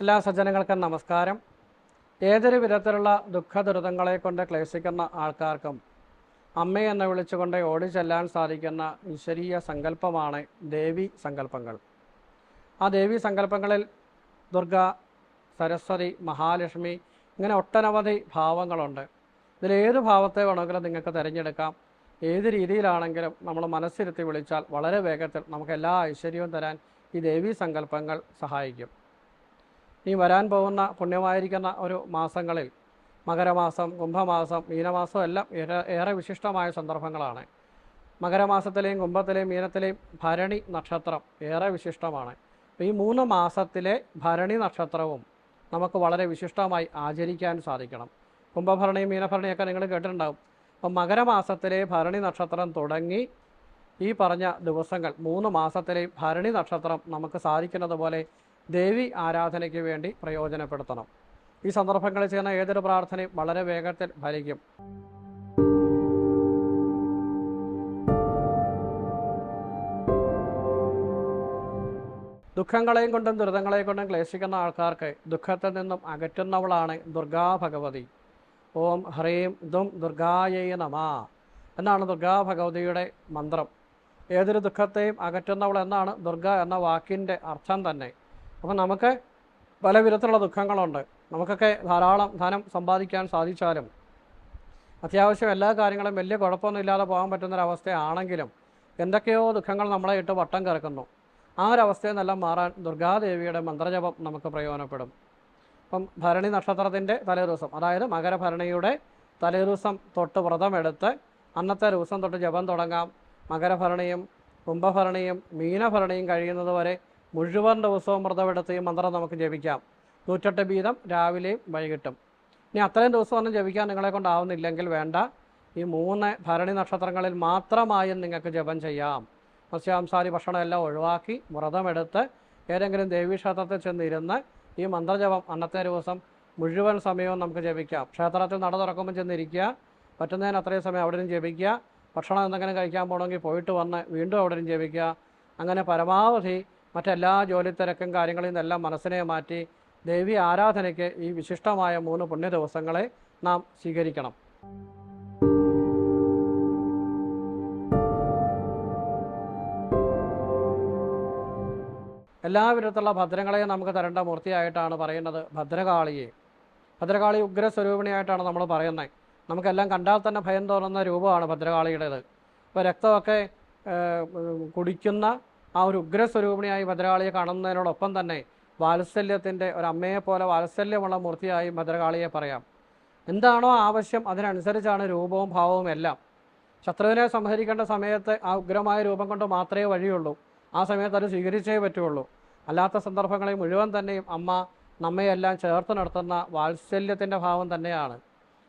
എല്ലാ സജ്ജനങ്ങൾക്കും നമസ്കാരം. ഏതൊരു വിധത്തിലുള്ള ദുഃഖ ദുരിതങ്ങളെ കൊണ്ട് ക്ലേശിക്കുന്ന ആൾക്കാർക്കും അമ്മയെന്ന് വിളിച്ചുകൊണ്ട് ഓടി ചെല്ലാൻ സാധിക്കുന്ന ഈശ്വരീയ സങ്കല്പമാണ് ദേവി സങ്കല്പങ്ങൾ. ആ ദേവി സങ്കല്പങ്ങളിൽ ദുർഗ സരസ്വതി മഹാലക്ഷ്മി ഇങ്ങനെ ഒട്ടനവധി ഭാവങ്ങളുണ്ട്. ഇതിലേത് ഭാവത്തെ വേണമെങ്കിലും നിങ്ങൾക്ക് തിരഞ്ഞെടുക്കാം. ഏത് രീതിയിലാണെങ്കിലും നമ്മൾ മനസ്സിരുത്തി വിളിച്ചാൽ വളരെ വേഗത്തിൽ നമുക്ക് എല്ലാ ഐശ്വര്യവും തരാൻ ഈ ദേവി സങ്കല്പങ്ങൾ സഹായിക്കും. ഈ വരാൻ പോകുന്ന പുണ്യമായിരിക്കുന്ന ഒരു മാസങ്ങളിൽ മകരമാസം കുംഭമാസം മീനമാസം എല്ലാം ഏറെ വിശിഷ്ടമായ സന്ദർഭങ്ങളാണ്. മകരമാസത്തിലെയും കുംഭത്തിലെയും മീനത്തിലെയും ഭരണി നക്ഷത്രം ഏറെ വിശിഷ്ടമാണ്. ഈ മൂന്ന് മാസത്തിലെ ഭരണി നക്ഷത്രവും നമുക്ക് വളരെ വിശിഷ്ടമായി ആചരിക്കാൻ സാധിക്കണം. കുംഭഭരണി മീനഭരണിയൊക്കെ നിങ്ങൾ കേട്ടിട്ടുണ്ടാകും അപ്പം മകരമാസത്തിലെ ഭരണി നക്ഷത്രം തുടങ്ങി ഈ പറഞ്ഞ ദിവസങ്ങൾ മൂന്ന് മാസത്തിലെ ഭരണി നക്ഷത്രം നമുക്ക് സാധിക്കുന്നത് പോലെ ദേവി ആരാധനയ്ക്ക് വേണ്ടി പ്രയോജനപ്പെടുത്തണം. ഈ സന്ദർഭങ്ങളിൽ ചെയ്യുന്ന ഏതൊരു പ്രാർത്ഥനയും വളരെ വേഗത്തിൽ ഫലിക്കും. ദുഃഖങ്ങളെയും കൊണ്ടും ദുരിതങ്ങളെയും കൊണ്ടും ക്ലേശിക്കുന്ന ആൾക്കാർക്ക് ദുഃഖത്തിൽ നിന്നും അകറ്റുന്നവളാണ് ദുർഗാ ഭഗവതി. ഓം ഹ്രീം ദും ദുർഗായൈ നമ എന്നാണ് ദുർഗാ ഭഗവതിയുടെ മന്ത്രം. ഏതൊരു ദുഃഖത്തെയും അകറ്റുന്നവൾ എന്നാണ് ദുർഗ എന്ന വാക്കിന്റെ അർത്ഥം തന്നെ. അപ്പം നമുക്ക് പല വിധത്തിലുള്ള ദുഃഖങ്ങളുണ്ട്. നമുക്കൊക്കെ ധാരാളം ധനം സമ്പാദിക്കാൻ സാധിച്ചാലും അത്യാവശ്യം എല്ലാ കാര്യങ്ങളും വലിയ കുഴപ്പമൊന്നും ഇല്ലാതെ പോകാൻ പറ്റുന്നൊരവസ്ഥയാണെങ്കിലും എന്തൊക്കെയോ ദുഃഖങ്ങൾ നമ്മളെ ഇട്ട് വട്ടം കറക്കുന്നു. ആ ഒരു അവസ്ഥയിൽ നിന്നെല്ലാം മാറാൻ ദുർഗാദേവിയുടെ മന്ത്രജപം നമുക്ക് പ്രയോജനപ്പെടും. അപ്പം ഭരണി നക്ഷത്രത്തിന്റെ തലേദിവസം അതായത് മകരഭരണിയുടെ തലേദിവസം തൊട്ട് വ്രതമെടുത്ത് അന്നത്തെ ദിവസം തൊട്ട് ജപം തുടങ്ങാം. മകരഭരണിയും കുംഭഭരണിയും മീനഭരണിയും കഴിയുന്നത് വരെ മുഴുവൻ ദിവസവും വ്രതമെടുത്ത് ഈ മന്ത്രം നമുക്ക് ജപിക്കാം. നൂറ്റെട്ട് വീതം രാവിലെയും വൈകിട്ടും. ഇനി അത്രയും ദിവസമൊന്നും ജപിക്കാൻ നിങ്ങളെ കൊണ്ടാവുന്നില്ലെങ്കിൽ വേണ്ട. ഈ മൂന്ന് ഭരണി നക്ഷത്രങ്ങളിൽ മാത്രമായും നിങ്ങൾക്ക് ജപം ചെയ്യാം. മത്സ്യാംസാരി ഭക്ഷണം എല്ലാം ഒഴിവാക്കി വ്രതമെടുത്ത് ഏതെങ്കിലും ദേവീക്ഷേത്രത്തിൽ ചെന്നിരുന്ന് ഈ മന്ത്രജപം അന്നത്തെ ദിവസം മുഴുവൻ സമയവും നമുക്ക് ജപിക്കാം. ക്ഷേത്രത്തിൽ നട തുറക്കുമ്പോൾ ചെന്നിരിക്കുക. പറ്റുന്നതിന് അത്രയും സമയം അവിടെയും ജപിക്കുക. ഭക്ഷണം എന്തെങ്കിലും കഴിക്കാൻ പോകണമെങ്കിൽ പോയിട്ട് വന്ന് വീണ്ടും അവിടെയും ജപിക്കുക. അങ്ങനെ പരമാവധി മറ്റെല്ലാ ജോലി തിരക്കും കാര്യങ്ങളിൽ നിന്നെല്ലാം മനസ്സിനെ മാറ്റി ദേവി ആരാധനയ്ക്ക് ഈ വിശിഷ്ടമായ മൂന്ന് പുണ്യ ദിവസങ്ങളെ നാം സ്വീകരിക്കണം. എല്ലാ വിധത്തിലുള്ള ഭദ്രങ്ങളെയും നമുക്ക് തരേണ്ട മൂർത്തിയായിട്ടാണ് പറയുന്നത് ഭദ്രകാളിയെ. ഭദ്രകാളി ഉഗ്രസ്വരൂപിണിയായിട്ടാണ് നമ്മൾ പറയുന്നത്. നമുക്കെല്ലാം കണ്ടാൽ തന്നെ ഭയം തോന്നുന്ന രൂപമാണ് ഭദ്രകാളിയുടേത്. ഇപ്പോൾ രക്തമൊക്കെ കുടിക്കുന്ന ആ ഒരു ഉഗ്രസ്വരൂപിണിയായി ഭദ്രകാളിയെ കാണുന്നതിനോടൊപ്പം തന്നെ വാത്സല്യത്തിന്റെ ഒരു അമ്മയെ പോലെ വാത്സല്യമുള്ള മൂർത്തിയായി ഭദ്രകാളിയെ പറയാം. എന്താണോ ആവശ്യം അതിനനുസരിച്ചാണ് രൂപവും ഭാവവും എല്ലാം. ശത്രുവിനെ സംഹരിക്കേണ്ട സമയത്ത് ആ ഉഗ്രമായ രൂപം കൊണ്ട് മാത്രമേ വഴിയുള്ളൂ. ആ സമയത്ത് അത് സ്വീകരിച്ചേ പറ്റുള്ളൂ. അല്ലാത്ത സന്ദർഭങ്ങളിൽ മുഴുവൻ തന്നെയും അമ്മ നമ്മയെല്ലാം ചേർത്ത് നടത്തുന്ന വാത്സല്യത്തിന്റെ ഭാവം തന്നെയാണ്.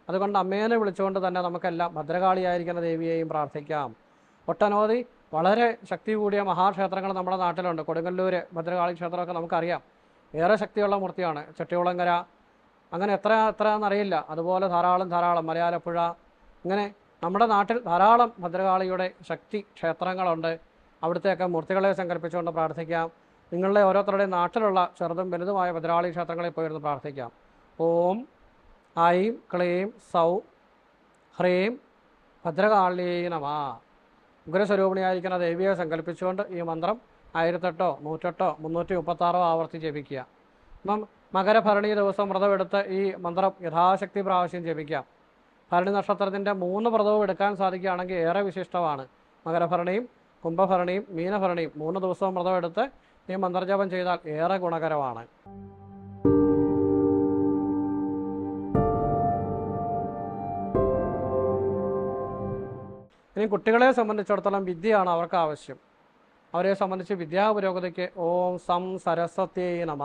അതുകൊണ്ട് അമ്മേനെ വിളിച്ചുകൊണ്ട് തന്നെ നമുക്കെല്ലാം ഭദ്രകാളിയായിരിക്കുന്ന ദേവിയെയും പ്രാർത്ഥിക്കാം. ഒട്ടനവധി വളരെ ശക്തി കൂടിയ മഹാക്ഷേത്രങ്ങൾ നമ്മുടെ നാട്ടിലുണ്ട്. കൊടുങ്ങല്ലൂർ ഭദ്രകാളി ക്ഷേത്രമൊക്കെ നമുക്കറിയാം. ഏറെ ശക്തിയുള്ള മൂർത്തിയാണ്. ചെട്ടികുളങ്ങര അങ്ങനെ എത്ര എത്ര എന്നറിയില്ല അതുപോലെ ധാരാളം ധാരാളം മലയാലപ്പുഴ ഇങ്ങനെ നമ്മുടെ നാട്ടിൽ ധാരാളം ഭദ്രകാളിയുടെ ശക്തി ക്ഷേത്രങ്ങളുണ്ട്. അവിടുത്തെയൊക്കെ മൂർത്തികളെ സങ്കല്പിച്ചുകൊണ്ട് പ്രാർത്ഥിക്കാം. നിങ്ങളുടെ ഓരോരുത്തരുടെയും നാട്ടിലുള്ള ചെറുതും വലുതുമായ ഭദ്രകാളി ക്ഷേത്രങ്ങളിൽ പോയിരുന്ന് പ്രാർത്ഥിക്കാം. ഓം ഐം ക്ലീം സൗ ഹ്രീം ഭദ്രകാളിയേ നമ. ഉഗ്രസ്വരൂപിണിയായിരിക്കുന്ന ദേവിയെ സങ്കല്പിച്ചുകൊണ്ട് ഈ മന്ത്രം ആയിരത്തെട്ടോ നൂറ്റെട്ടോ മുന്നൂറ്റി മുപ്പത്താറോ ആവർത്തി ജപിക്കുക. അപ്പം മകരഭരണി ദിവസം വ്രതമെടുത്ത് ഈ മന്ത്രം യഥാശക്തി പ്രാവശ്യം ജപിക്കാം. ഭരണി നക്ഷത്രത്തിന്റെ മൂന്ന് വ്രതവും എടുക്കാൻ സാധിക്കുകയാണെങ്കിൽ ഏറെ വിശിഷ്ടമാണ്. മകരഭരണിയും കുംഭഭരണിയും മീനഭരണിയും മൂന്ന് ദിവസവും വ്രതമെടുത്ത് ഈ മന്ത്രജപം ചെയ്താൽ ഏറെ ഗുണകരമാണ്. ഇനി കുട്ടികളെ സംബന്ധിച്ചിടത്തോളം വിദ്യയാണ് അവർക്ക് ആവശ്യം. അവരെ സംബന്ധിച്ച് വിദ്യാ പുരോഗതിക്ക് ഓം സം സരസ്വത്യേ നമ.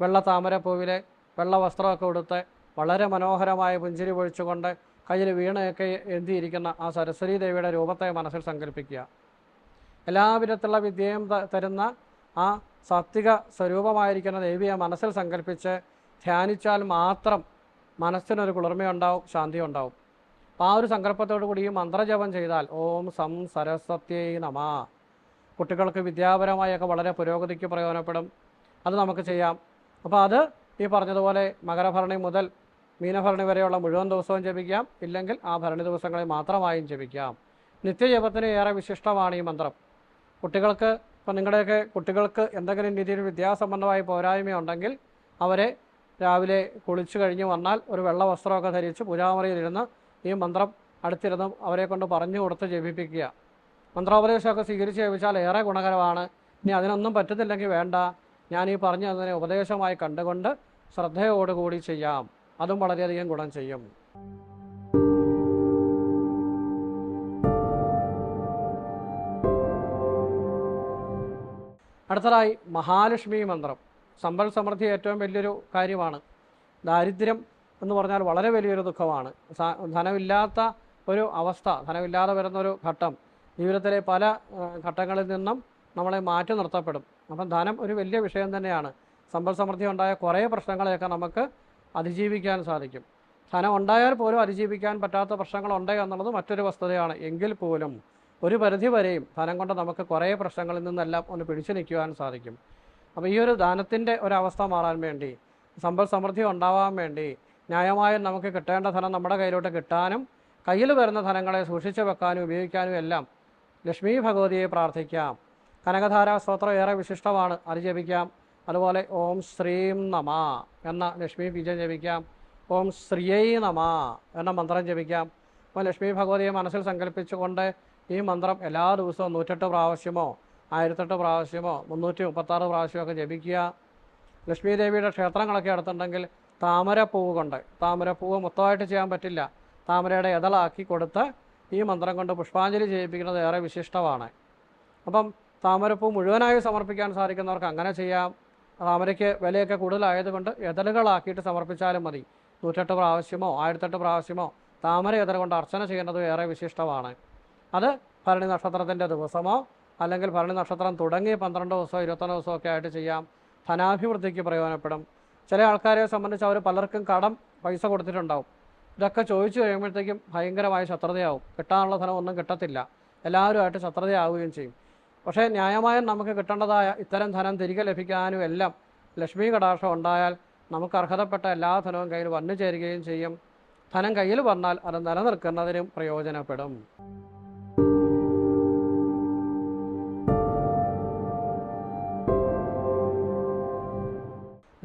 വെള്ള താമരപ്പൂവിലെ വെള്ള വസ്ത്രമൊക്കെ ഉടുത്ത് വളരെ മനോഹരമായ പുഞ്ചിരി പൊഴിച്ചുകൊണ്ട് കയ്യിൽ വീണയൊക്കെ എന്തിയിരിക്കുന്ന ആ സരസ്വതി ദേവിയുടെ രൂപത്തെ മനസ്സിൽ സങ്കല്പിക്കുക. എല്ലാവിധത്തിലുള്ള വിദ്യയും തരുന്ന ആ സാത്വിക സ്വരൂപമായിരിക്കുന്ന ദേവിയെ മനസ്സിൽ സങ്കല്പിച്ച് ധ്യാനിച്ചാൽ മാത്രം മനസ്സിനൊരു കുളിർമയുണ്ടാവും ശാന്തി ഉണ്ടാവും അപ്പോൾ ആ ഒരു സങ്കല്പത്തോടു കൂടി ഈ മന്ത്രജപം ചെയ്താൽ ഓം സം സരസ്വത്യേ നമ. കുട്ടികൾക്ക് വിദ്യാപരമായൊക്കെ വളരെ പുരോഗതിക്ക് പ്രയോജനപ്പെടും. അത് നമുക്ക് ചെയ്യാം. അപ്പോൾ അത് ഈ പറഞ്ഞതുപോലെ മകരഭരണി മുതൽ മീനഭരണി വരെയുള്ള മുഴുവൻ ദിവസവും ജപിക്കാം. ഇല്ലെങ്കിൽ ആ ഭരണി ദിവസങ്ങളിൽ മാത്രമായും ജപിക്കാം. നിത്യജപത്തിന് ഏറെ വിശിഷ്ടമാണ് ഈ മന്ത്രം. കുട്ടികൾക്ക് ഇപ്പം നിങ്ങളുടെയൊക്കെ കുട്ടികൾക്ക് എന്തെങ്കിലും രീതിയിൽ വിദ്യാസംബന്ധമായ പോരായ്മയുണ്ടെങ്കിൽ അവരെ രാവിലെ കുളിച്ചു കഴിഞ്ഞ് വന്നാൽ ഒരു വെള്ള വസ്ത്രമൊക്കെ ധരിച്ച് പൂജാമുറിയിലിരുന്ന് ഈ മന്ത്രം അടുത്തിരുന്ന് അവരെ കൊണ്ട് പറഞ്ഞു കൊടുത്ത് ജപിപ്പിക്കുക. മന്ത്രോപദേശമൊക്കെ സ്വീകരിച്ച് ജപിച്ചാൽ ഏറെ ഗുണകരമാണ്. ഇനി അതിനൊന്നും പറ്റുന്നില്ലെങ്കിൽ വേണ്ട. ഞാൻ ഈ പറഞ്ഞു തന്നതിനെ ഉപദേശമായി കണ്ടുകൊണ്ട് ശ്രദ്ധയോടുകൂടി ചെയ്യാം. അതും വളരെയധികം ഗുണം ചെയ്യും. അടുത്തതായി മഹാലക്ഷ്മി മന്ത്രം. സമ്പൽ സമൃദ്ധി ഏറ്റവും വലിയൊരു കാര്യമാണ്. ദാരിദ്ര്യം എന്ന് പറഞ്ഞാൽ വളരെ വലിയൊരു ദുഃഖമാണ്. ധനമില്ലാത്ത ഒരു അവസ്ഥ ധനമില്ലാതെ വരുന്നൊരു ഘട്ടം ജീവിതത്തിലെ പല ഘട്ടങ്ങളിൽ നിന്നും നമ്മളെ മാറ്റി നിർത്തപ്പെടും. അപ്പം ധനം ഒരു വലിയ വിഷയം തന്നെയാണ്. സമ്പൽ സമൃദ്ധി ഉണ്ടായ കുറേ പ്രശ്നങ്ങളെയൊക്കെ നമുക്ക് അതിജീവിക്കാൻ സാധിക്കും. ധനം ഉണ്ടായാൽ പോലും അതിജീവിക്കാൻ പറ്റാത്ത പ്രശ്നങ്ങളുണ്ട് എന്നുള്ളത് മറ്റൊരു വസ്തുതയാണ്. എങ്കിൽ പോലും ഒരു പരിധി വരെയും ധനം കൊണ്ട് നമുക്ക് കുറേ പ്രശ്നങ്ങളിൽ നിന്നെല്ലാം ഒന്ന് പിടിച്ചു നിൽക്കുവാൻ സാധിക്കും. അപ്പോൾ ഈ ഒരു ദാനത്തിന്റെ ഒരവസ്ഥ മാറാൻ വേണ്ടി സമ്പൽ സമൃദ്ധി ഉണ്ടാവാൻ വേണ്ടി ന്യായമായും നമുക്ക് കിട്ടേണ്ട ധനം നമ്മുടെ കയ്യിലോട്ട് കിട്ടാനും കയ്യിൽ വരുന്ന ധനങ്ങളെ സൂക്ഷിച്ചു വെക്കാനും ഉപയോഗിക്കാനും എല്ലാം ലക്ഷ്മി ഭഗവതിയെ പ്രാർത്ഥിക്കാം. കനകധാരാ സ്തോത്രം ഏറെ വിശിഷ്ടമാണ്. അത് ജപിക്കാം. അതുപോലെ ഓം ശ്രീം നമ എന്ന ലക്ഷ്മി ബീജം ജപിക്കാം. ഓം ശ്രീയൈ നമ എന്ന മന്ത്രം ജപിക്കാം. അപ്പോൾ ലക്ഷ്മി ഭഗവതിയെ മനസ്സിൽ സങ്കല്പിച്ചുകൊണ്ട് ഈ മന്ത്രം എല്ലാ ദിവസവും നൂറ്റെട്ട് പ്രാവശ്യമോ ആയിരത്തെട്ട് പ്രാവശ്യമോ മുന്നൂറ്റി മുപ്പത്താറ് പ്രാവശ്യമൊക്കെ ജപിക്കുക. ലക്ഷ്മി ദേവിയുടെ ക്ഷേത്രങ്ങളൊക്കെ അടുത്തുണ്ടെങ്കിൽ താമരപ്പൂവ് കൊണ്ട് താമരപ്പൂവ് മൊത്തമായിട്ട് ചെയ്യാൻ പറ്റില്ല. താമരയുടെ ഇതളാക്കി കൊടുത്ത് ഈ മന്ത്രം കൊണ്ട് പുഷ്പാഞ്ജലി ചെയ്യിപ്പിക്കുന്നത് ഏറെ വിശിഷ്ടമാണ്. അപ്പം താമരപ്പൂ മുഴുവനായി സമർപ്പിക്കാൻ സാധിക്കുന്നവർക്ക് അങ്ങനെ ചെയ്യാം. താമരയ്ക്ക് വിലയൊക്കെ കൂടുതലായതുകൊണ്ട് എതളുകളാക്കിയിട്ട് സമർപ്പിച്ചാലും മതി. നൂറ്റെട്ട് പ്രാവശ്യമോ ആയിരത്തെട്ട് പ്രാവശ്യമോ താമര ഇതൾ കൊണ്ട് അർച്ചന ചെയ്യുന്നത് ഏറെ വിശിഷ്ടമാണ്. അത് ഭരണി നക്ഷത്രത്തിന്റെ ദിവസമോ അല്ലെങ്കിൽ ഭരണി നക്ഷത്രം തുടങ്ങി പന്ത്രണ്ട് ദിവസമോ ഇരുപത്തൊന്ന് ദിവസമോ ഒക്കെ ആയിട്ട് ചെയ്യാം. ധനാഭിവൃദ്ധിക്ക് പ്രയോജനപ്പെടും. ചില ആൾക്കാരെ സംബന്ധിച്ച് അവർ പലർക്കും കടം പൈസ കൊടുത്തിട്ടുണ്ടാവും. ഇതൊക്കെ ചോദിച്ചു കഴിയുമ്പോഴത്തേക്കും ഭയങ്കരമായ ശത്രുതയാവും. കിട്ടാനുള്ള ധനം ഒന്നും കിട്ടത്തില്ല. എല്ലാവരുമായിട്ട് ശത്രുതയാവുകയും ചെയ്യും. പക്ഷേ ന്യായമായും നമുക്ക് കിട്ടേണ്ടതായ ഇത്തരം ധനം തിരികെ ലഭിക്കാനും എല്ലാം ലക്ഷ്മി കടാക്ഷം ഉണ്ടായാൽ നമുക്ക് അർഹതപ്പെട്ട എല്ലാ ധനവും കയ്യിൽ വന്നു ചേരുകയും ചെയ്യും. ധനം കയ്യിൽ വന്നാൽ അത് നിലനിൽക്കുന്നതിനും പ്രയോജനപ്പെടും.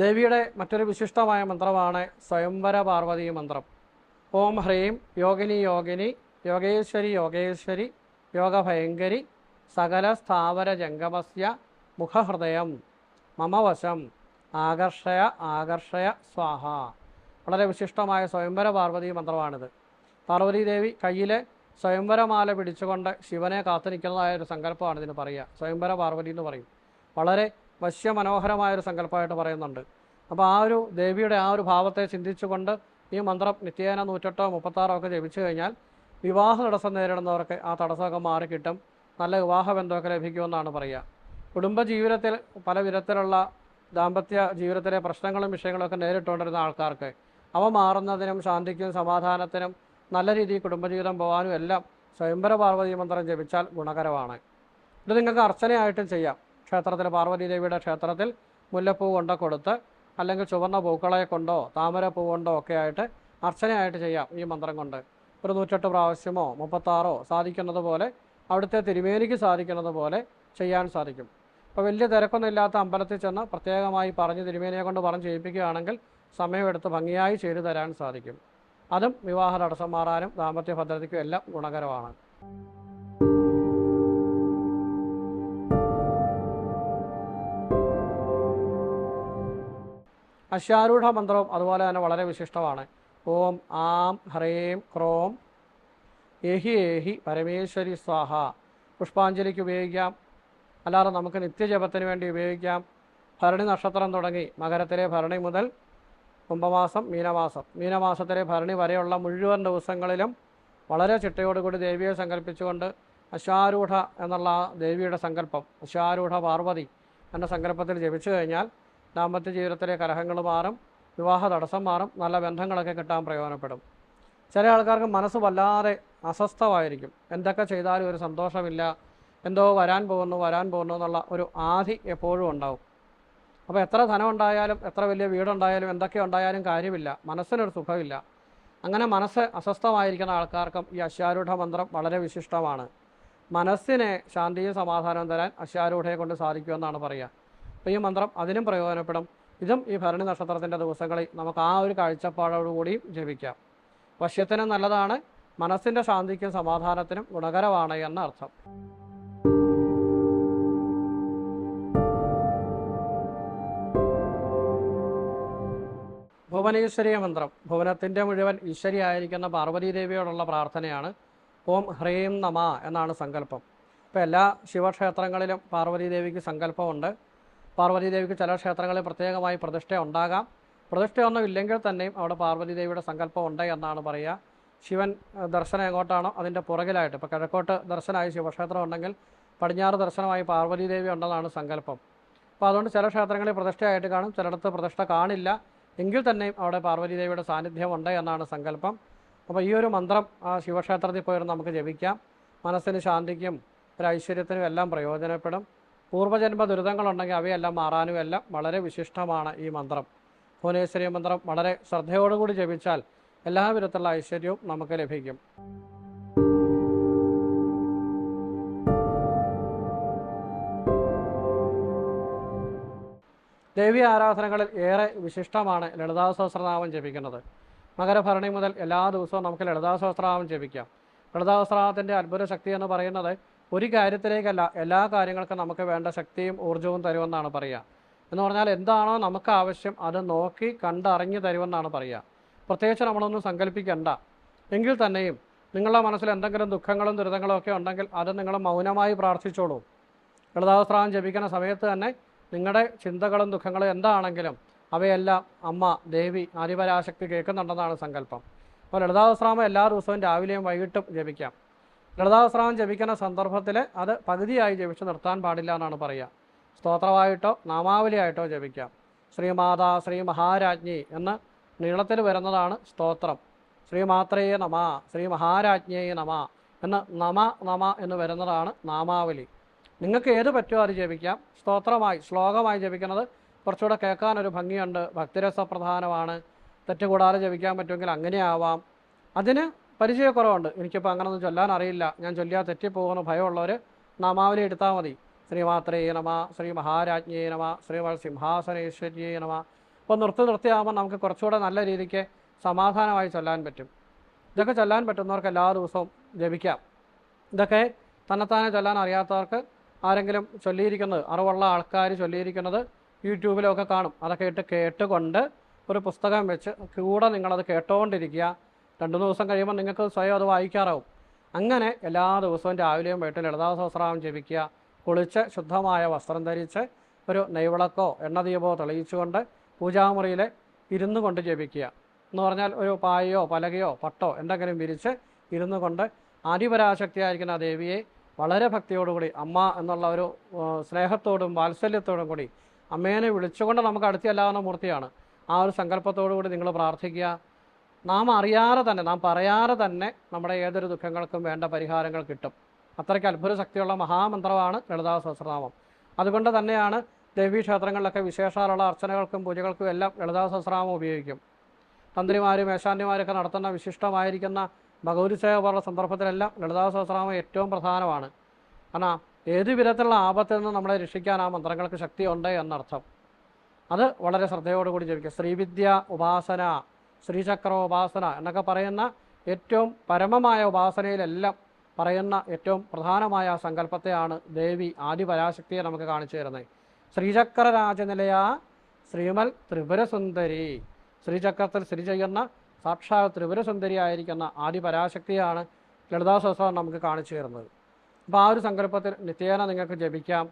ദേവിയുടെ മറ്റൊരു വിശിഷ്ടമായ മന്ത്രമാണ് സ്വയംവര പാർവതി മന്ത്രം. ഓം ഹ്രീം യോഗിനി യോഗിനി യോഗേശ്വരി യോഗേശ്വരി യോഗഭയങ്കരി സകല സ്ഥാവര ജംഗമസ്യ മുഖഹൃദയം മമവശം ആകർഷയ ആകർഷയ സ്വാഹ. വളരെ വിശിഷ്ടമായ സ്വയംവര പാർവതി മന്ത്രമാണിത്. പാർവതി ദേവി കയ്യിലെ സ്വയംവരമാല പിടിച്ചുകൊണ്ട് ശിവനെ കാത്തിരിക്കുന്നതായ ഒരു സങ്കല്പമാണ് ഇതിന് പറയുക. സ്വയംവര പാർവതി എന്ന് പറയും. വളരെ വശ്യമനോഹരമായ ഒരു സങ്കല്പമായിട്ട് പറയുന്നുണ്ട്. അപ്പോൾ ആ ഒരു ദേവിയുടെ ആ ഒരു ഭാവത്തെ ചിന്തിച്ചുകൊണ്ട് ഈ മന്ത്രം നിത്യേന നൂറ്റെട്ടോ മുപ്പത്താറോ ഒക്കെ ജപിച്ചു കഴിഞ്ഞാൽ വിവാഹ തടസ്സം നേരിടുന്നവർക്ക് ആ തടസ്സമൊക്കെ മാറിക്കിട്ടും നല്ല വിവാഹ ബന്ധമൊക്കെ ലഭിക്കുമെന്നാണ് പറയുക. കുടുംബജീവിതത്തിൽ പല വിധത്തിലുള്ള ദാമ്പത്യ ജീവിതത്തിലെ പ്രശ്നങ്ങളും വിഷയങ്ങളും ഒക്കെ നേരിട്ടുകൊണ്ടിരുന്ന ആൾക്കാർക്ക് അവ മാറുന്നതിനും ശാന്തിക്കും സമാധാനത്തിനും നല്ല രീതിയിൽ കുടുംബജീവിതം പോകാനും എല്ലാം സ്വയംവര പാർവതി മന്ത്രം ജപിച്ചാൽ ഗുണകരമാണ്. ഇത് നിങ്ങൾക്ക് അർച്ചനയായിട്ടും ചെയ്യാം. ക്ഷേത്രത്തിൽ പാർവതി ദേവിയുടെ ക്ഷേത്രത്തിൽ മുല്ലപ്പൂ കൊണ്ട് കൊടുത്ത് അല്ലെങ്കിൽ ചുവന്ന പൂക്കളെ കൊണ്ടോ താമര പൂ കൊണ്ടോ ഒക്കെ ആയിട്ട് അർച്ചനയായിട്ട് ചെയ്യാം ഈ മന്ത്രം കൊണ്ട്. ഒരു നൂറ്റെട്ട് പ്രാവശ്യമോ മുപ്പത്താറോ സാധിക്കുന്നത് പോലെ അവിടുത്തെ തിരുമേനിക്ക് സാധിക്കുന്നത് പോലെ ചെയ്യാൻ സാധിക്കും. അപ്പോൾ വലിയ തിരക്കൊന്നും ഇല്ലാത്ത അമ്പലത്തിൽ ചെന്ന് പ്രത്യേകമായി പറഞ്ഞ് തിരുമേനിയെ കൊണ്ട് പറഞ്ഞ് ചെയ്യിപ്പിക്കുകയാണെങ്കിൽ സമയമെടുത്ത് ഭംഗിയായി ചെയ്തു തരാൻ സാധിക്കും. അതും വിവാഹ തടസ്സം മാറാനും ദാമ്പത്യ ഭദ്രതയ്ക്കും എല്ലാം ഗുണകരമാണ്. അശ്വാരൂഢ മന്ത്രവും അതുപോലെ തന്നെ വളരെ വിശിഷ്ടമാണ്. ഓം ആം ഹ്രീം ക്രോം ഏഹി ഏഹി പരമേശ്വരി സ്വാഹ. പുഷ്പാഞ്ജലിക്ക് ഉപയോഗിക്കാം. അല്ലാതെ നമുക്ക് നിത്യജപത്തിന് വേണ്ടി ഉപയോഗിക്കാം. ഭരണി നക്ഷത്രം തുടങ്ങി മകരത്തിലെ ഭരണി മുതൽ കുംഭമാസം മീനമാസം. മീനമാസത്തിലെ ഭരണി വരെയുള്ള മുഴുവൻ ദിവസങ്ങളിലും വളരെ ചിട്ടയോടുകൂടി ദേവിയെ സങ്കല്പിച്ചുകൊണ്ട് അശ്വാരൂഢ എന്നുള്ള ദേവിയുടെ സങ്കല്പം അശ്വാരൂഢ പാർവതി എന്ന സങ്കല്പത്തിൽ ജപിച്ചു കഴിഞ്ഞാൽ ദാമ്പത്യ ജീവിതത്തിലെ കലഹങ്ങൾ മാറും വിവാഹ തടസ്സം മാറും നല്ല ബന്ധങ്ങളൊക്കെ കിട്ടാൻ പ്രയോജനപ്പെടും. ചില ആൾക്കാർക്ക് മനസ്സ് വല്ലാതെ അസ്വസ്ഥമായിരിക്കും. എന്തൊക്കെ ചെയ്താലും ഒരു സന്തോഷമില്ല. എന്തോ വരാൻ പോകുന്നു വരാൻ പോകുന്നു എന്നുള്ള ഒരു ആധി എപ്പോഴും ഉണ്ടാവും. അപ്പോൾ എത്ര ധനം ഉണ്ടായാലും എത്ര വലിയ വീടുണ്ടായാലും എന്തൊക്കെ ഉണ്ടായാലും കാര്യമില്ല. മനസ്സിനൊരു സുഖമില്ല. അങ്ങനെ മനസ്സ് അസ്വസ്ഥമായിരിക്കുന്ന ആൾക്കാർക്കും ഈ അശ്വാരൂഢ മന്ത്രം വളരെ വിശിഷ്ടമാണ്. മനസ്സിനെ ശാന്തിയും സമാധാനവും തരാൻ അശ്വാരൂഢയെ കൊണ്ട് സാധിക്കുമെന്നാണ് പറയുക. അപ്പോൾ ഈ മന്ത്രം അതിനും പ്രയോജനപ്പെടും. ഇതും ഈ ഭരണി നക്ഷത്രത്തിന്റെ ദിവസങ്ങളിൽ നമുക്ക് ആ ഒരു കാഴ്ചപ്പാടോടുകൂടിയും ജപിക്കാം. വശ്യത്തിന് നല്ലതാണ് മനസ്സിന്റെ ശാന്തിക്കും സമാധാനത്തിനും ഗുണകരമാണ് എന്ന അർത്ഥം ഭുവനേശ്വരീയ മന്ത്രം ഭുവനത്തിന്റെ മുഴുവൻ ഈശ്വരിയായിരിക്കുന്ന പാർവതീദേവിയോടുള്ള പ്രാർത്ഥനയാണ് ഓം ഹ്രീം നമ എന്നാണ് സങ്കല്പം. ഇപ്പോൾ എല്ലാ ശിവക്ഷേത്രങ്ങളിലും പാർവതീദേവിക്ക് സങ്കല്പമുണ്ട്. പാർവതീദേവിക്ക് ചില ക്ഷേത്രങ്ങളിൽ പ്രത്യേകമായി പ്രതിഷ്ഠ ഉണ്ടാകാം. പ്രതിഷ്ഠയൊന്നും ഇല്ലെങ്കിൽ തന്നെയും അവിടെ പാർവതീദേവിയുടെ സങ്കല്പം ഉണ്ട് എന്നാണ് പറയുക. ശിവൻ ദർശനം എങ്ങോട്ടാണോ അതിന്റെ പുറകിലായിട്ട് ഇപ്പോൾ കിഴക്കോട്ട് ദർശനമായി ശിവക്ഷേത്രം ഉണ്ടെങ്കിൽ പടിഞ്ഞാറ് ദർശനമായി പാർവതീദേവി ഉണ്ടെന്നാണ് സങ്കല്പം. അപ്പോൾ അതുകൊണ്ട് ചില ക്ഷേത്രങ്ങളിൽ പ്രതിഷ്ഠയായിട്ട് കാണും ചിലയിടത്ത് പ്രതിഷ്ഠ കാണില്ല. എങ്കിൽ തന്നെയും അവിടെ പാർവതീദേവിയുടെ സാന്നിധ്യം ഉണ്ട് എന്നാണ് സങ്കല്പം. അപ്പോൾ ഈ ഒരു മന്ത്രം ആ ശിവക്ഷേത്രത്തിൽ പോയിരുന്ന് നമുക്ക് ജപിക്കാം. മനസ്സിന് ശാന്തിക്കും ഒരു ഐശ്വര്യത്തിനും എല്ലാം പ്രയോജനപ്പെടും. പൂർവജന്മ ദുരിതങ്ങളുണ്ടെങ്കിൽ അവയെല്ലാം മാറാനും എല്ലാം വളരെ വിശിഷ്ടമാണ് ഈ മന്ത്രം. ഭുവനേശ്വരി മന്ത്രം വളരെ ശ്രദ്ധയോടുകൂടി ജപിച്ചാൽ എല്ലാ വിധത്തിലുള്ള ഐശ്വര്യവും നമുക്ക് ലഭിക്കും. ദേവി ആരാധനകളിൽ ഏറെ വിശിഷ്ടമാണ് ലളിതാ സഹസ്രനാമം ജപിക്കുന്നത്. മകരഭരണി മുതൽ എല്ലാ ദിവസവും നമുക്ക് ലളിതാ സഹസ്രനാമം ജപിക്കാം. ലളിതാ സഹസ്രനാമത്തിന്റെ അത്ഭുത ശക്തി എന്ന് പറയുന്നത് ഒരു കാര്യത്തിലേക്കല്ല എല്ലാ കാര്യങ്ങൾക്കും നമുക്ക് വേണ്ട ശക്തിയും ഊർജവും തരുമെന്നാണ് പറയുക. എന്ന് പറഞ്ഞാൽ എന്താണോ നമുക്ക് ആവശ്യം അത് നോക്കി കണ്ടറിഞ്ഞ് തരുമെന്നാണ് പറയുക. പ്രത്യേകിച്ച് നമ്മളൊന്നും സങ്കല്പിക്കണ്ട. എങ്കിൽ തന്നെയും നിങ്ങളുടെ മനസ്സിൽ എന്തെങ്കിലും ദുഃഖങ്ങളും ദുരിതങ്ങളും ഒക്കെ ഉണ്ടെങ്കിൽ അത് നിങ്ങൾ മൗനമായി പ്രാർത്ഥിച്ചോളൂ. ലളിതാവസ്ത്രാവം ജപിക്കുന്ന സമയത്ത് തന്നെ നിങ്ങളുടെ ചിന്തകളും ദുഃഖങ്ങളും എന്താണെങ്കിലും അവയെല്ലാം അമ്മ ദേവി ആദിപരാശക്തി കേൾക്കുന്നുണ്ടെന്നാണ് സങ്കല്പം. അപ്പോൾ ലളിതാവസ്ത്രാമം എല്ലാ ദിവസവും രാവിലെയും വൈകിട്ടും ജപിക്കാം. ലളിതാവസ്ത്രാമം ജപിക്കുന്ന സന്ദർഭത്തിൽ അത് പകുതിയായി ജപിച്ച് നിർത്താൻ പാടില്ല എന്നാണ് പറയുക. സ്തോത്രമായിട്ടോ നാമാവലിയായിട്ടോ ജപിക്കാം. ശ്രീമാതാ ശ്രീ മഹാരാജ്ഞി എന്ന് നീളത്തിൽ വരുന്നതാണ് സ്തോത്രം. ശ്രീമാത്രയെ നമ ശ്രീ മഹാരാജ്ഞയെ നമ എന്ന് നമ നമ എന്ന് വരുന്നതാണ് നാമാവലി. നിങ്ങൾക്ക് ഏത് പറ്റുമോ അത് ജപിക്കാം. സ്തോത്രമായി ശ്ലോകമായി ജപിക്കുന്നത് കുറച്ചുകൂടെ കേൾക്കാനൊരു ഭംഗിയുണ്ട്. ഭക്തിരസപ്രധാനമാണ്. തെറ്റുകൂടാതെ ജപിക്കാൻ പറ്റുമെങ്കിൽ അങ്ങനെ ആവാം അതിന് പരിചയക്കുറവുണ്ട്. എനിക്കിപ്പോൾ അങ്ങനൊന്നും ചൊല്ലാൻ അറിയില്ല ഞാൻ ചൊല്ലിയാൽ തെറ്റിപ്പോകുന്ന ഭയമുള്ളവർ നാമാവലി എടുത്താൽ മതി. ശ്രീമാത്രേ നമ ശ്രീ മഹാരാജ്ഞേ നമ ശ്രീ സിംഹാസനേശ്വര്യേ നമ. അപ്പോൾ നിർത്തി നിർത്തിയാകുമ്പോൾ നമുക്ക് കുറച്ചുകൂടെ നല്ല രീതിക്ക് സമാധാനമായി ചൊല്ലാൻ പറ്റും. ഇതൊക്കെ ചൊല്ലാൻ പറ്റുന്നവർക്ക് എല്ലാ ദിവസവും ജപിക്കാം. ഇതൊക്കെ തന്നെത്താനെ ചൊല്ലാൻ അറിയാത്തവർക്ക് ആരെങ്കിലും ചൊല്ലിയിരിക്കുന്നത് അറിവുള്ള ആൾക്കാർ ചൊല്ലിയിരിക്കുന്നത് യൂട്യൂബിലൊക്കെ കാണും. അതൊക്കെ ഇട്ട് കേട്ടുകൊണ്ട് ഒരു പുസ്തകം വെച്ച് കൂടെ നിങ്ങളത് കേട്ടുകൊണ്ടിരിക്കുക രണ്ട് ദിവസം കഴിയുമ്പോൾ നിങ്ങൾക്ക് സ്വയം അത് വായിക്കാറാവും. അങ്ങനെ എല്ലാ ദിവസവും രാവിലെയും വൈകിട്ടും ലളിതാ സഹസ്രാമം ജപിക്കുക കുളിച്ച് ശുദ്ധമായ വസ്ത്രം ധരിച്ച് ഒരു നെയ്വിളക്കോ എണ്ണദീപോ തെളിയിച്ചുകൊണ്ട് പൂജാമുറിയിൽ ഇരുന്നു കൊണ്ട് ജപിക്കുക. എന്ന് പറഞ്ഞാൽ ഒരു പായയോ പലകയോ പട്ടോ എന്തെങ്കിലും വിരിച്ച് ഇരുന്നു കൊണ്ട് ആദിപരാശക്തിയായിരിക്കുന്ന ദേവിയെ വളരെ ഭക്തിയോടുകൂടി അമ്മ എന്നുള്ള ഒരു സ്നേഹത്തോടും വാത്സല്യത്തോടും കൂടി അമ്മേനെ വിളിച്ചുകൊണ്ട് നമുക്ക് അടുത്തിയല്ലാവുന്ന മൂർത്തിയാണ്. ആ ഒരു സങ്കല്പത്തോടു കൂടി നിങ്ങൾ പ്രാർത്ഥിക്കുക. നാം അറിയാതെ തന്നെ നാം പറയാതെ തന്നെ നമ്മുടെ ഏതൊരു ദുഃഖങ്ങൾക്കും വേണ്ട പരിഹാരങ്ങൾ കിട്ടും. അത്രയ്ക്ക് അത്ഭുത ശക്തിയുള്ള മഹാമന്ത്രമാണ് ലളിതാ സഹസ്രനാമം. അതുകൊണ്ട് തന്നെയാണ് ദേവീ ക്ഷേത്രങ്ങളിലൊക്കെ വിശേഷാലുള്ള അർച്ചനകൾക്കും പൂജകൾക്കും എല്ലാം ലളിതാ സഹസ്രനാമം ഉപയോഗിക്കും. തന്ത്രിമാരും മേശാന്തിമാരൊക്കെ നടത്തുന്ന വിശിഷ്ടമായിരിക്കുന്ന ഭഗവതി സേവ പോലുള്ള സന്ദർഭത്തിലെല്ലാം ലളിതാ സഹസ്രനാമം ഏറ്റവും പ്രധാനമാണ്. കാരണം ഏത് വിധത്തിലുള്ള ആപത്തിൽ നിന്ന് നമ്മളെ രക്ഷിക്കാൻ ആ മന്ത്രങ്ങൾക്ക് ശക്തിയുണ്ട് എന്നർത്ഥം. അത് വളരെ ശ്രദ്ധയോടുകൂടി ജപിക്കുക. ശ്രീവിദ്യ ഉപാസന ശ്രീചക്ര ഉപാസന എന്നൊക്കെ പറയുന്ന ഏറ്റവും പരമമായ ഉപാസനയിലെല്ലാം പറയുന്ന ഏറ്റവും പ്രധാനമായ സങ്കല്പത്തെയാണ് ദേവി ആദിപരാശക്തിയെ നമുക്ക് കാണിച്ചു തരുന്നത്. ശ്രീചക്ര രാജനിലയ ശ്രീമൽ ത്രിപുരസുന്ദരി. ശ്രീചക്രത്തിൽ സ്ഥിതി ചെയ്യുന്ന സാക്ഷാൽ ത്രിപുരസുന്ദരിയായിരിക്കുന്ന ആദിപരാശക്തിയാണ് ലളിതാ സഹസ്രം നമുക്ക് കാണിച്ചു തരുന്നത്. അപ്പോൾ ആ ഒരു സങ്കല്പത്തിൽ നിത്യേന നിങ്ങൾക്ക് ജപിക്കാം.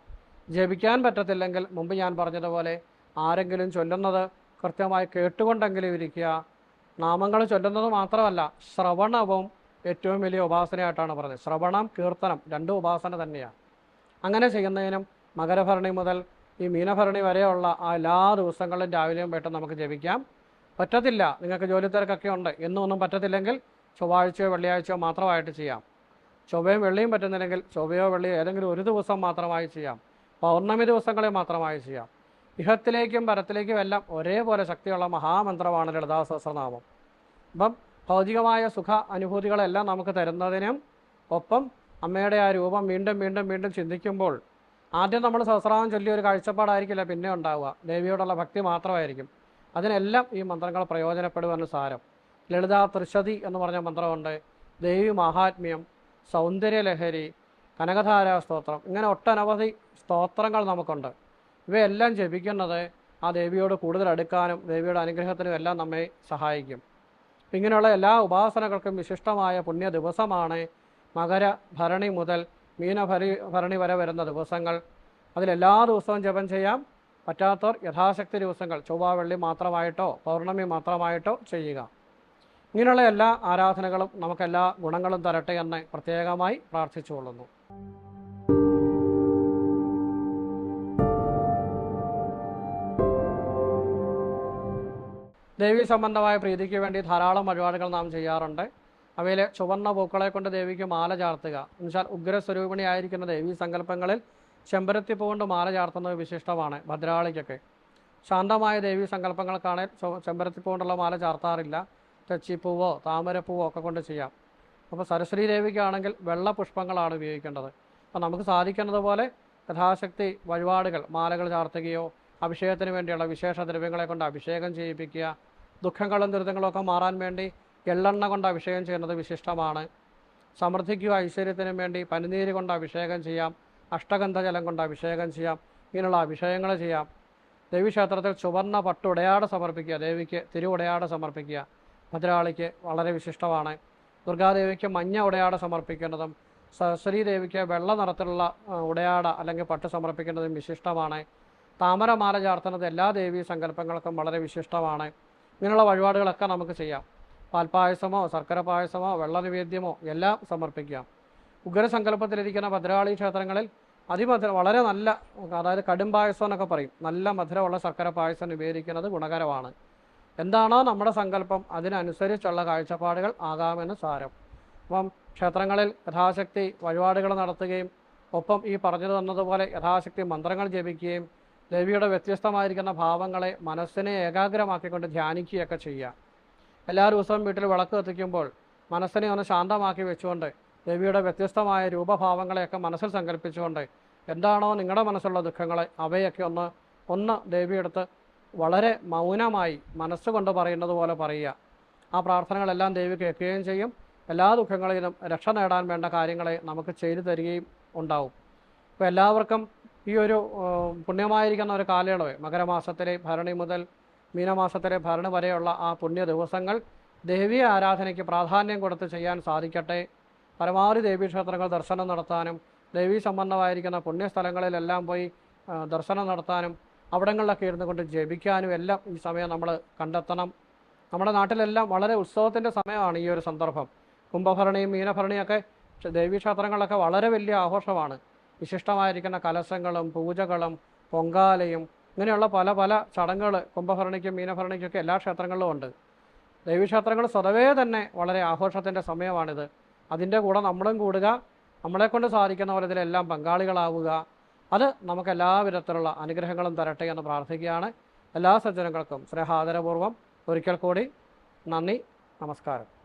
ജപിക്കാൻ പറ്റത്തില്ലെങ്കിൽ മുമ്പ് ഞാൻ പറഞ്ഞതുപോലെ ആരെങ്കിലും ചൊല്ലുന്നത് കൃത്യമായി കേട്ടുകൊണ്ടെങ്കിലും ഇരിക്കുക. നാമങ്ങൾ ചൊല്ലുന്നത് മാത്രമല്ല ശ്രവണവും ഏറ്റവും വലിയ ഉപാസനയായിട്ടാണ് പറഞ്ഞത് ശ്രവണം കീർത്തനം രണ്ടും ഉപാസന തന്നെയാണ്. അങ്ങനെ ചെയ്യുന്നതിനും മകരഭരണി മുതൽ ഈ മീനഭരണി വരെയുള്ള ആ എല്ലാ ദിവസങ്ങളിലും രാവിലെയും വൈകിട്ടും നമുക്ക് ജപിക്കാം. പറ്റത്തില്ല നിങ്ങൾക്ക് ജോലി തിരക്കൊക്കെ ഉണ്ട് എന്നൊന്നും പറ്റത്തില്ലെങ്കിൽ ചൊവ്വാഴ്ചയോ വെള്ളിയാഴ്ചയോ മാത്രമായിട്ട് ചെയ്യാം. ചൊവ്വയും വെള്ളിയും പറ്റുന്നില്ലെങ്കിൽ ചൊവ്വയോ വെള്ളിയോ ഏതെങ്കിലും ഒരു ദിവസം മാത്രമായി ചെയ്യാം. പൗർണമി ദിവസങ്ങളിൽ മാത്രമായി ചെയ്യാം. ഇഹത്തിലേക്കും പരത്തിലേക്കും എല്ലാം ഒരേപോലെ ശക്തിയുള്ള മഹാമന്ത്രമാണ് ലളിതാ സഹസ്രനാമം അപ്പം ഭൗതികമായ സുഖ അനുഭൂതികളെല്ലാം നമുക്ക് തരുന്നതിനും ഒപ്പം അമ്മയുടെ ആ രൂപം വീണ്ടും വീണ്ടും വീണ്ടും ചിന്തിക്കുമ്പോൾ ആദ്യം നമ്മൾ സഹസ്രനാമം ചൊല്ലിയ ഒരു കാഴ്ചപ്പാടായിരിക്കില്ല പിന്നെ ഉണ്ടാവുക. ദേവിയോടുള്ള ഭക്തി മാത്രമായിരിക്കും. അതിനെല്ലാം ഈ മന്ത്രങ്ങൾ പ്രയോജനപ്പെടുവാനും സാരം. ലളിതാ ത്രിശതി എന്ന് പറഞ്ഞ മന്ത്രമുണ്ട്. ദേവി മഹാത്മ്യം സൗന്ദര്യലഹരി കനകധാരാ സ്തോത്രം ഇങ്ങനെ ഒട്ടനവധി സ്തോത്രങ്ങൾ നമുക്കുണ്ട്. ഇവയെല്ലാം ജപിക്കുന്നത് ആ ദേവിയോട് കൂടുതൽ അടുക്കാനും ദേവിയുടെ അനുഗ്രഹത്തിനും എല്ലാം നമ്മെ സഹായിക്കും. ഇങ്ങനെയുള്ള എല്ലാ ഉപാസനകൾക്കും വിശിഷ്ടമായ പുണ്യ ദിവസമാണ് മകര ഭരണി മുതൽ മീനഭരി ഭരണി വരെ വരുന്ന ദിവസങ്ങൾ. അതിലെല്ലാ ദിവസവും ജപം ചെയ്യാം. പറ്റാത്തവർ യഥാശക്തി ദിവസങ്ങൾ ചൊവ്വ വെള്ളി മാത്രമായിട്ടോ പൗർണമി മാത്രമായിട്ടോ ചെയ്യുക. ഇങ്ങനെയുള്ള എല്ലാ ആരാധനകളും നമുക്കെല്ലാ ഗുണങ്ങളും തരട്ടെ എന്ന് പ്രത്യേകമായി പ്രാർത്ഥിച്ചുകൊള്ളുന്നു. ദേവി സംബന്ധമായ പ്രീതിക്ക് വേണ്ടി ധാരാളം വഴിപാടുകൾ നാം ചെയ്യാറുണ്ട്. അവയിൽ ചുവന്ന പൂക്കളെ കൊണ്ട് ദേവിക്ക് മാല ചാർത്തുക. എന്നുവെച്ചാൽ ഉഗ്രസ്വരൂപിണിയായിരിക്കുന്ന ദേവീ സങ്കല്പങ്ങളിൽ ചെമ്പരത്തി പൂ കൊണ്ട് മാല ചാർത്തുന്നത് വിശിഷ്ടമാണ് ഭദ്രാളിക്കൊക്കെ. ശാന്തമായ ദേവീ സങ്കല്പങ്ങൾക്കാണ് ചെമ്പരത്തി പൂ കൊണ്ടുള്ള മാല ചാർത്താറില്ല. തെച്ചിപ്പൂവോ താമരപ്പൂവോ ഒക്കെ കൊണ്ട് ചെയ്യാം. അപ്പോൾ സരസ്വതി ദേവിക്കാണെങ്കിൽ വെള്ള പുഷ്പങ്ങളാണ് ഉപയോഗിക്കേണ്ടത്. അപ്പോൾ നമുക്ക് സാധിക്കുന്നത് പോലെ യഥാശക്തി വഴിപാടുകൾ മാലകൾ ചാർത്തുകയോ അഭിഷേകത്തിന് വേണ്ടിയുള്ള വിശേഷ ദ്രവ്യങ്ങളെ കൊണ്ട് അഭിഷേകം ചെയ്യിപ്പിക്കുക ദുഃഖങ്ങളും ദുരിതങ്ങളൊക്കെ മാറാൻ വേണ്ടി എള്ളെണ്ണ കൊണ്ട് അഭിഷേകം ചെയ്യുന്നത് വിശിഷ്ടമാണ്. സമൃദ്ധിക്കും ഐശ്വര്യത്തിനും വേണ്ടി പനിനീര് കൊണ്ട് അഭിഷേകം ചെയ്യാം. അഷ്ടഗന്ധ ജലം കൊണ്ട് അഭിഷേകം ചെയ്യാം. ഇങ്ങനെയുള്ള അഭിഷേകങ്ങൾ ചെയ്യാം. ദേവീക്ഷേത്രത്തിൽ ചുവർണ പട്ടുടയാട് സമർപ്പിക്കുക. ദേവിക്ക് തിരു തിരുവുടയാട് സമർപ്പിക്കുക. ഭദ്രാളിക്ക് വളരെ വിശിഷ്ടമാണ്. ദുർഗാദേവിക്ക് മഞ്ഞ ഉടയാട് സമർപ്പിക്കുന്നതും സരസ്വതി ദേവിക്ക് വെള്ള നിറത്തിലുള്ള ഉടയാട അല്ലെങ്കിൽ പട്ട് സമർപ്പിക്കുന്നതും വിശിഷ്ടമാണ്. താമരമാല ചാർത്തുന്നത് എല്ലാ ദേവീ സങ്കല്പങ്ങൾക്കും വളരെ വിശിഷ്ടമാണ്. ഇങ്ങനെയുള്ള വഴിപാടുകളൊക്കെ നമുക്ക് ചെയ്യാം. പാൽപ്പായസമോ ശർക്കര പായസമോ വെള്ള നിവേദ്യമോ എല്ലാം സമർപ്പിക്കാം. ഉഗ്രസങ്കല്പത്തിലിരിക്കുന്ന ഭദ്രകാളി ക്ഷേത്രങ്ങളിൽ അതിമധുര വളരെ നല്ല അതായത് കടും പായസം എന്നൊക്കെ പറയും. നല്ല മധുരമുള്ള ശർക്കര പായസം നിവേദിക്കുന്നത് ഗുണകരമാണ്. എന്താണോ നമ്മുടെ സങ്കല്പം അതിനനുസരിച്ചുള്ള കാഴ്ചപ്പാടുകൾ ആകാമെന്ന് സാരം. അപ്പം ക്ഷേത്രങ്ങളിൽ യഥാശക്തി വഴിപാടുകൾ നടത്തുകയും ഒപ്പം ഈ പറഞ്ഞു തന്നതുപോലെ യഥാശക്തി മന്ത്രങ്ങൾ ജപിക്കുകയും ദേവിയുടെ വ്യത്യസ്തമായിരിക്കുന്ന ഭാവങ്ങളെ മനസ്സിനെ ഏകാഗ്രമാക്കിക്കൊണ്ട് ധ്യാനിക്കുകയൊക്കെ ചെയ്യുക. എല്ലാ ദിവസവും വീട്ടിൽ വിളക്ക് കത്തിക്കുമ്പോൾ മനസ്സിനെ ഒന്ന് ശാന്തമാക്കി വെച്ചുകൊണ്ട് ദേവിയുടെ വ്യത്യസ്തമായ രൂപഭാവങ്ങളെയൊക്കെ മനസ്സിൽ സങ്കല്പിച്ചുകൊണ്ട് എന്താണോ നിങ്ങളുടെ മനസ്സിലുള്ള ദുഃഖങ്ങളെ അവയൊക്കെ ഒന്ന് ഒന്ന് ദേവിയെടുത്ത് വളരെ മൗനമായി മനസ്സുകൊണ്ട് പറയുന്നത് പോലെ പറയുക. ആ പ്രാർത്ഥനകളെല്ലാം ദേവി കേൾക്കുകയും ചെയ്യും. എല്ലാ ദുഃഖങ്ങളിലും രക്ഷ നേടാൻ വേണ്ട കാര്യങ്ങളെ നമുക്ക് ചെയ്തു തരികയും ഉണ്ടാവും. അപ്പോൾ എല്ലാവർക്കും ഈ ഒരു പുണ്യമായിരിക്കുന്ന ഒരു കാലയളവ്. മകരമാസത്തിലെ ഭരണി മുതൽ മീനമാസത്തിലെ ഭരണി വരെയുള്ള ആ പുണ്യ ദിവസങ്ങൾ ദേവീ ആരാധനയ്ക്ക് പ്രാധാന്യം കൊടുത്ത് ചെയ്യാൻ സാധിക്കട്ടെ. പരമാവധി ദേവീക്ഷേത്രങ്ങൾ ദർശനം നടത്താനും ദേവീ സംബന്ധമായിരിക്കുന്ന പുണ്യസ്ഥലങ്ങളിലെല്ലാം പോയി ദർശനം നടത്താനും അവിടങ്ങളിലൊക്കെ ഇരുന്നു കൊണ്ട് ജപിക്കാനും എല്ലാം ഈ സമയം നമ്മൾ കണ്ടെത്തണം. നമ്മുടെ നാട്ടിലെല്ലാം വളരെ ഉത്സവത്തിന്റെ സമയമാണ് ഈ ഒരു സന്ദർഭം. കുംഭഭരണിയും മീനഭരണിയൊക്കെ ദേവീക്ഷേത്രങ്ങളൊക്കെ വളരെ വലിയ ആഘോഷമാണ്. വിശിഷ്ടമായിരിക്കുന്ന കലശങ്ങളും പൂജകളും പൊങ്കാലയും ഇങ്ങനെയുള്ള പല പല ചടങ്ങുകൾ കുംഭഭരണിക്കും മീനഭരണിക്കൊക്കെ എല്ലാ ക്ഷേത്രങ്ങളിലും ഉണ്ട്. ദൈവക്ഷേത്രങ്ങൾ സ്വതവേ തന്നെ വളരെ ആഘോഷത്തിന്റെ സമയമാണിത്. അതിന്റെ കൂടെ നമ്മളും കൂടുക നമ്മളെക്കൊണ്ട് സാധിക്കുന്ന പോലെ ഇതിലെല്ലാം പങ്കാളികളാവുക. അത് നമുക്ക് എല്ലാ വിധത്തിലുള്ള അനുഗ്രഹങ്ങളും തരട്ടെ എന്ന് പ്രാർത്ഥിക്കുകയാണ്. എല്ലാ സജ്ജനങ്ങൾക്കും സ്നേഹാദരപൂർവം ഒരിക്കൽ കൂടി നന്ദി നമസ്കാരം.